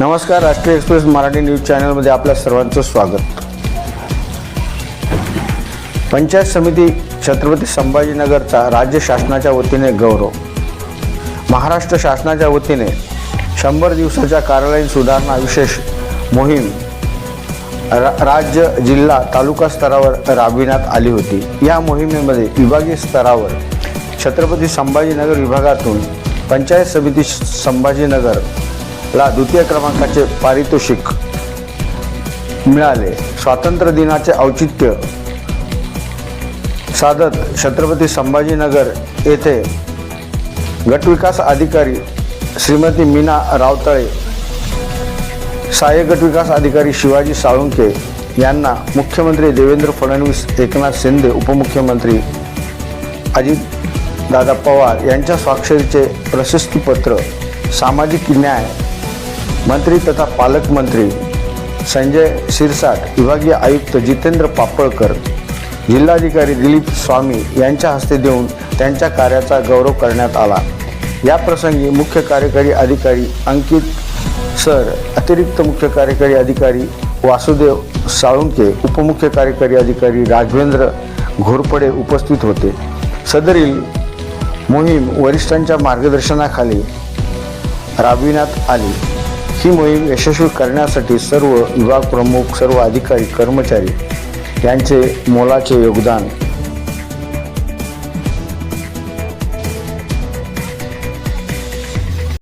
नमस्कार राष्ट्रीय express Marathi news चॅनलमध्ये आपल्या सर्वांचं स्वागत. पंचायत समिती छत्रपती संभाजीनगरचा राज्य शासनाच्या वतीने गौरव. महाराष्ट्र शासनाच्या वतीने शंभर दिवसाच्या कार्यालयीन सुधारणा विशेष मोहीम रा राज्य जिल्हा तालुका स्तरावर राबविण्यात आली होती. या मोहिमेमध्ये विभागीय स्तरावर छत्रपती संभाजीनगर विभागातून पंचायत समिती संभाजीनगर ला द्वितीय क्रमांकाचे पारितोषिक मिळाले. स्वातंत्र्य दिनाचे औचित्य. साधत छत्रपती संभाजीनगर येथे गटविकास अधिकारी श्रीमती मीना रावतळे सहाय्यक गटविकास अधिकारी शिवाजी साळुंके यांना मुख्यमंत्री देवेंद्र फडणवीस एकनाथ शिंदे उपमुख्यमंत्री अजित दादा पवार यांच्या स्वाक्षरीचे प्रशस्तीपत्र सामाजिक न्याय मंत्री तथा पालकमंत्री संजय शिरसाट विभागीय आयुक्त जितेंद्र पापळकर जिल्हाधिकारी दिलीप स्वामी यांच्या हस्ते देऊन त्यांच्या कार्याचा गौरव करण्यात आला. या प्रसंगी मुख्य कार्यकारी अधिकारी अंकित सर अतिरिक्त मुख्य कार्यकारी अधिकारी वासुदेव साळुंके उपमुख्य कार्यकारी अधिकारी राघवेंद्र घोरपडे उपस्थित होते. सदरील मोहीम वरिष्ठांच्या मार्गदर्शनाखाली राबविण्यात आली. ही मोहीम यशस्वी करण्यासाठी सर्व विभाग प्रमुख सर्व अधिकारी कर्मचारी यांचे मोलाचे योगदान